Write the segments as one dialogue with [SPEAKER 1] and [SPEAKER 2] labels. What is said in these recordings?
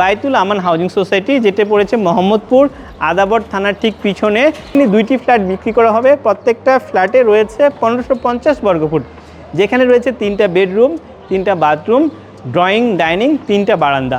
[SPEAKER 1] বাইতুল আমান housing society, যেটা পড়েছে মোহাম্মদপুর, আদাবর থানার ঠিক পিছনে। দুইটি ফ্ল্যাট বিক্রি করা হবে। প্রত্যেকটা ফ্ল্যাটে রয়েছে পনেরোশো পঞ্চাশ বর্গফুট যেখানে রয়েছে তিনটা বেডরুম, তিনটা বাথরুম, ড্রয়িং, ডাইনিং, তিনটা বারান্দা।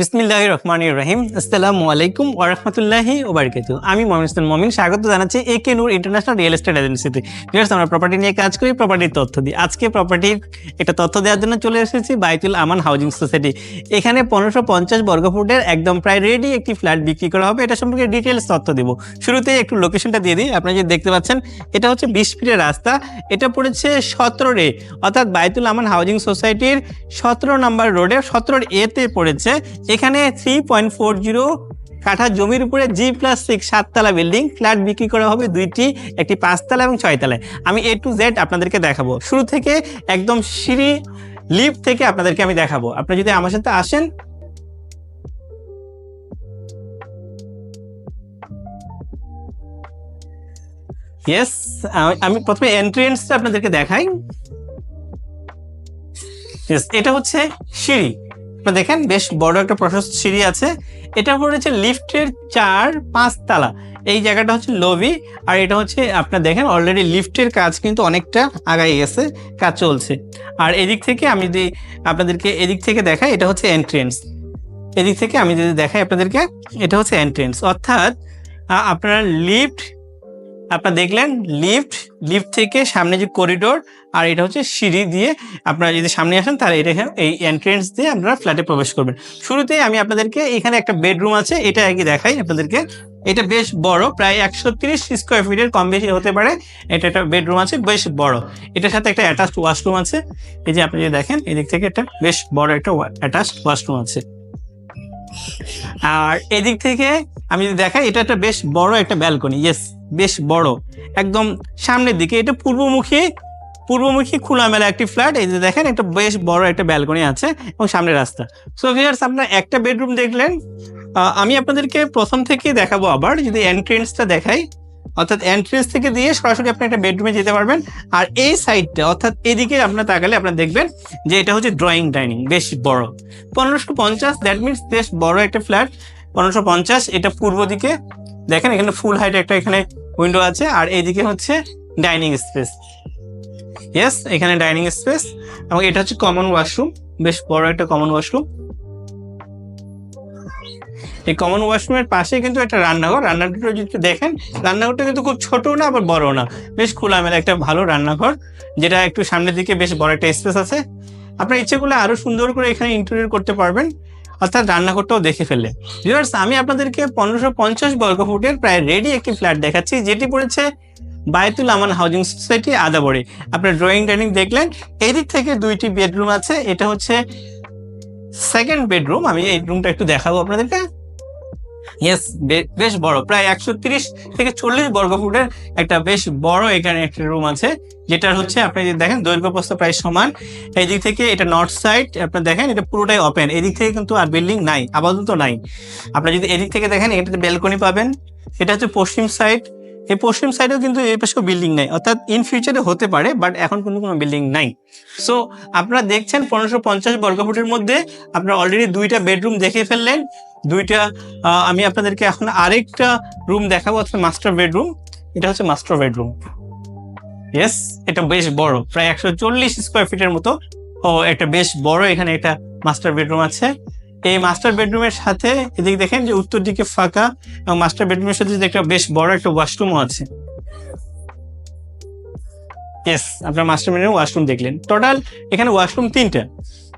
[SPEAKER 1] বিসমিল্লাহ রহমান রহিম। আসসালামু আলাইকুম ওরহমতুল্লাহি ওবারকাতু। আমি ইসলাম মমিন। স্বাগত জানাচ্ছি A K Noor international real estate এজেন্সিতে। ভিউয়ার্স, আমরা প্রপার্টি নিয়ে কাজ করি প্রপার্টির তথ্য দিই। আজকে প্রপার্টির একটা তথ্য দেওয়ার জন্য চলে এসেছি বাইতুল আমান হাউজিং সোসাইটি এখানে পনেরোশো পঞ্চাশ বর্গফুটের একদম প্রায় রেডি একটি ফ্ল্যাট বিক্রি করা হবে। এটা সম্পর্কে ডিটেলস তথ্য দেবো। শুরুতেই একটু লোকেশনটা দিয়ে দিই। আপনারা যে দেখতে পাচ্ছেন, এটা হচ্ছে বিশ ফিটের রাস্তা। এটা পড়েছে সতেরো রে। অর্থাৎ বাইতুল আমান হাউজিং সোসাইটির সতেরো নম্বর রোডে সতেরো এতে পড়েছে। এখানে থ্রি পয়েন্ট ফোর জিরো কাঠা জমির উপরে জি প্লাস সিক্স সাততলা বিল্ডিং ফ্ল্যাট বিক্রি করা হবে দুইটি, একটি পাঁচতলা এবং ছয়তলায়। আমি এ টু জেড আপনাদেরকে দেখাবো। শুরু থেকে একদম সিঁড়ি লিফট থেকে আপনাদেরকে আমি দেখাবো। আপনারা যদি আমার সাথে আসেন। ইয়েস আমি প্রথমে এন্ট্রেন্সটা আপনাদেরকে দেখাই। এটা হচ্ছে সিঁড়ি। আপনারা দেখেন, বেশ বড় একটা প্রশস্ত সিঁড়ি আছে। এটা পড়েছে লিফটের চার পাঁচ তালা। এই জায়গাটা হচ্ছে লবি আর এটা হচ্ছে, আপনার দেখেন অলরেডি লিফটের কাজ কিন্তু অনেকটা আগাই গেছে, কাজ চলছে। আর এদিক থেকে আমি যদি আপনাদেরকে এদিক থেকে দেখাই, এটা হচ্ছে এন্ট্রেন্স এদিক থেকে আমি যদি দেখাই আপনাদেরকে, এটা হচ্ছে এন্ট্রেন্স অর্থাৎ আপনারা লিফট আপনারা দেখলেন লিফট লিফট থেকে সামনে যে করিডোর আর এটা হচ্ছে সিঁড়ি দিয়ে আপনারা যদি সামনে আসেন, তাহলে এটা এই এন্ট্রেন্স দিয়ে আপনারা ফ্ল্যাটে প্রবেশ করবেন। শুরুতেই আমি আপনাদেরকে এখানে একটা বেডরুম আছে, এটা আগে দেখাই আপনাদেরকে। এটা বেশ বড়, প্রায় একশো তিরিশ স্কোয়ার ফিটের কম বেশি হতে পারে। এটা একটা বেডরুম আছে, বেশ বড়। এটার সাথে একটা অ্যাটাচড ওয়াশরুম আছে। এই যে আপনি যদি দেখেন, এদিক থেকে একটা বেশ বড় একটা অ্যাটাচড ওয়াশরুম আছে। আর এদিক থেকে আমি যদি দেখাই, এটা একটা বেশ বড় একটা ব্যালকনি ইয়েস বেশ বড়। একদম সামনের দিকে, এটা পূর্বমুখী পূর্বমুখী খোলামেলা একটি ফ্ল্যাট। এই যে দেখেন একটা বেশ বড় একটা ব্যালকনি আছে এবং সামনে রাস্তা। সো ভিয়ার্স আপনার একটা বেডরুম দেখলেন। আমি আপনাদেরকে প্রথম থেকে দেখাবো আবার, যদি এন্ট্রেন্সটা দেখাই। অর্থাৎ এন্ট্রেন্স থেকে দিয়ে সরাসরি আপনি একটা বেডরুমে যেতে পারবেন। আর এই সাইডটা অর্থাৎ এদিকে আপনার তাকালে আপনার দেখবেন যে এটা হচ্ছে ড্রয়িং ডাইনিং বেশ বড়। পনেরোশো পঞ্চাশ দ্যাট মিনস বেশ বড় একটা ফ্ল্যাট পনেরোশো পঞ্চাশ, এটা পূর্ব দিকে। দেখেন এখানে ফুল হাইট একটা এখানে উইন্ডো আছে, আর এইদিকে হচ্ছে ডাইনিং স্পেস ইয়েস এখানে ডাইনিং স্পেস এবং এটা হচ্ছে কমন ওয়াশরুম বেশ বড় একটা কমন ওয়াশরুম এই কমন ওয়াশরুমের পাশে কিন্তু একটা রান্নাঘর, রান্নাঘরটা যদি দেখেন, রান্নাঘরটা কিন্তু খুব ছোট না, আবার বড় না। বেশ খোলামেলা একটা ভালো রান্নাঘর, যেটা একটু সামনের দিকে বেশ বড় একটা স্পেস আছে। আপনার ইচ্ছে করলে আরও সুন্দর করে এখানে ইন্টেরিয়র করতে পারবেন। অর্থাৎ রান্নাঘরটাও দেখে ফেলে ভিউয়ার্স আমি আপনাদেরকে পনেরোশো পঞ্চাশ বর্গ ফুটের প্রায় রেডি একটি ফ্ল্যাট দেখাচ্ছি, যেটি পড়েছে বায়তুল আমান হাউজিং সোসাইটি আদাবরে। আপনার ড্রয়িং ডাইনিং দেখলেন। এদিক থেকে দুইটি বেডরুম আছে, এটা হচ্ছে সেকেন্ড বেডরুম আমি এই রুমটা একটু দেখাবো আপনাদেরকে। ইয়েস বেশ বড়। প্রায় একশো তিরিশ থেকে চল্লিশ বর্গ ফুটের একটা বেশ বড় এখানে একটা রুম আছে যেটা হচ্ছে আপনি যদি দেখেন, দৈর্ঘ্য প্রস্থ প্রায় সমান। এই দিক থেকে এটা নর্থ সাইড আপনি দেখেন, এটা পুরোটাই ওপেন এদিক থেকে কিন্তু আর বিল্ডিং নাই, আপাতত নাই। আপনি যদি এদিক থেকে দেখেন, এটাতে ব্যালকনি পাবেন। এটা হচ্ছে পশ্চিম সাইড এই পশ্চিম সাইডেও কিন্তু এই পাশেও বিল্ডিং নাই। অর্থাৎ ইন ফিউচারে হতে পারে বাট এখন কিন্তু কোনো বিল্ডিং নাই। সো আপনারা দেখছেন পনেরোশো পঞ্চাশ বর্গফুটের মধ্যে আপনারা অলরেডি দুইটা বেডরুম দেখে ফেললেন। দুইটা আমি আপনাদেরকে এখন আরেকটা রুম দেখাবো অর্থাৎ মাস্টার বেডরুম এটা হচ্ছে মাস্টার বেডরুম ইয়েস এটা বেশ বড়। প্রায় একশো চল্লিশ স্কোয়ার ফিটের মতো। ও একটা বেশ বড়। এখানে একটা মাস্টার বেডরুম আছে। এই মাস্টার বেডরুমের সাথে এদিকে দেখেন যে উত্তর দিকে ফাঁকা এবং মাস্টার বেডরুমের সাথে একটা বেশ বড় একটা ওয়াশরুমও আছে। ইয়েস আপনার মাস্টার বেডরুম ওয়াশরুম দেখলেন। টোটাল এখানে ওয়াশরুম তিনটা।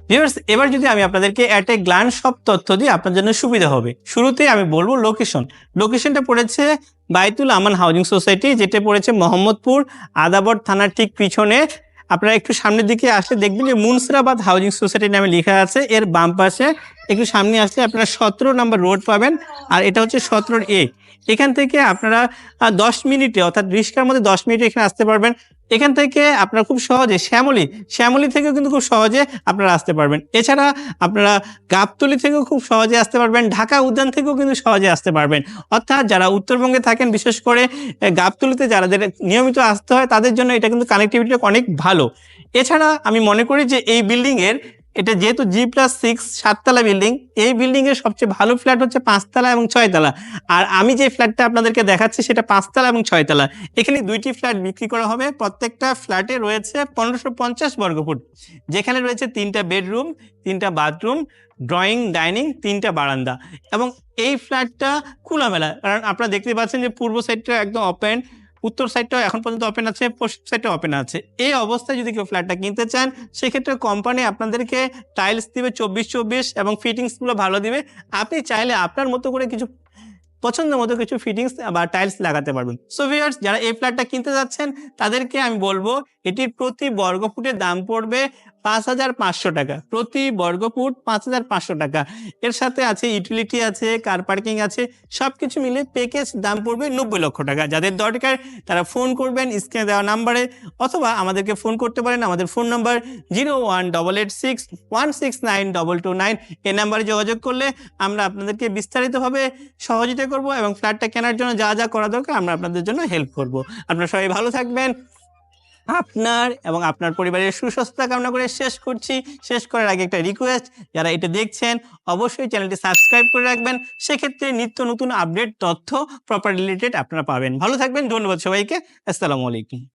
[SPEAKER 1] ভিউয়ার্স এবার যদি আমি আপনাদেরকে অ্যাট এ গ্লান্স সব তথ্য দিই, আপনার জন্য সুবিধা হবে। শুরুতে আমি বলব লোকেশন লোকেশনটা পড়েছে বাইতুল আমান হাউজিং সোসাইটি যেটা পড়েছে মোহাম্মদপুর আদাবর থানার ঠিক পিছনে আপনারা একটু সামনের দিকে আসলে দেখবেন যে মুন্সিরাবাদ হাউজিং সোসাইটি নামে লেখা আছে। এর বাম পাশে একটু সামনে আসলে আপনারা সতেরো নম্বর রোড পাবেন আর এটা হচ্ছে সতেরোর এ। এখান থেকে আপনারা দশ মিনিটে অর্থাৎ রিক্সার মধ্যে দশ মিনিটে এখানে আসতে পারবেন। এখান থেকে আপনারা খুব সহজে শ্যামলি শ্যামলি থেকেও কিন্তু খুব সহজে আপনারা আসতে পারবেন। এছাড়া আপনারা গাবতলি থেকেও খুব সহজে আসতে পারবেন, ঢাকা উদ্যান থেকেও কিন্তু সহজে আসতে পারবেন। অর্থাৎ যারা উত্তরবঙ্গে থাকেন, বিশেষ করে গাবতলিতে যারা নিয়মিত আসতে হয়, তাদের জন্য এটা কিন্তু কানেক্টিভিটি অনেক ভালো। এছাড়া আমি মনে করি যে এই বিল্ডিং এর এটা যেহেতু জি প্লাস সিক্স সাততলা বিল্ডিং এই বিল্ডিং এর সবচেয়ে ভালো ফ্ল্যাট হচ্ছে পাঁচতলা এবং ছয়তলা। আর আমি যে ফ্ল্যাটটা আপনাদেরকে দেখাচ্ছি, সেটা পাঁচতলা এবং ছয়তলা। এখানে দুইটি ফ্ল্যাট বিক্রি করা হবে। প্রত্যেকটা ফ্ল্যাটে রয়েছে পনেরোশো পঞ্চাশ বর্গফুট যেখানে রয়েছে তিনটা বেডরুম তিনটা বাথরুম ড্রয়িং ডাইনিং তিনটা বারান্দা। এবং এই ফ্ল্যাটটা খোলামেলা। কারণ আপনারা দেখতে পাচ্ছেন যে পূর্ব সাইডটা একদম ওপেন উত্তর সাইডটাও এখন পর্যন্ত ওপেন আছে, পশ্চিম সাইডটা ওপেন আছে। এই অবস্থায় যদি কেউ ফ্ল্যাটটা কিনতে চান, সেক্ষেত্রে কোম্পানি আপনাদেরকে টাইলস দিবে চব্বিশ চব্বিশ এবং ফিটিংসগুলো ভালো দিবে। আপনি চাইলে আপনার মতো করে কিছু, পছন্দ মতো কিছু ফিটিংস বা টাইলস লাগাতে পারবেন। সো ভিউয়ার্স যারা এই ফ্ল্যাটটা কিনতে যাচ্ছেন, তাদেরকে আমি বলব, এটির প্রতি বর্গফুটের দাম পড়বে পাঁচ হাজার পাঁচশো টাকা। প্রতি বর্গফুট পাঁচ হাজার পাঁচশো টাকা। এর সাথে আছে ইউটিলিটি আছে কার পার্কিং আছে সব কিছু মিলে প্যাকেজ দাম পড়বে নব্বই লক্ষ টাকা। যাদের দরকার তারা ফোন করবেন স্ক্রিনে দেওয়া নাম্বারে অথবা আমাদেরকে ফোন করতে পারেন। আমাদের phone number zero one double eight six one six nine double two nine এই নাম্বারে যোগাযোগ করলে আমরা আপনাদেরকে বিস্তারিতভাবে সহযোগিতা করব এবং ফ্ল্যাটটা কেনার জন্য যা যা করা দরকার আমরা আপনাদের জন্য হেল্প করব। আপনারা সবাই ভালো থাকবেন। আপনার এবং আপনার পরিবারের সুস্বাস্থ্য কামনা করে শেষ করছি। শেষ করার আগে একটা রিকোয়েস্ট যারা এটা দেখছেন, অবশ্যই চ্যানেলটি সাবস্ক্রাইব করে রাখবেন। সেক্ষেত্রে নিত্য নতুন আপডেট তথ্য প্রপার রিলেটেড আপনারা পাবেন। ভালো থাকবেন, ধন্যবাদ সবাইকে। আসসালামু আলাইকুম।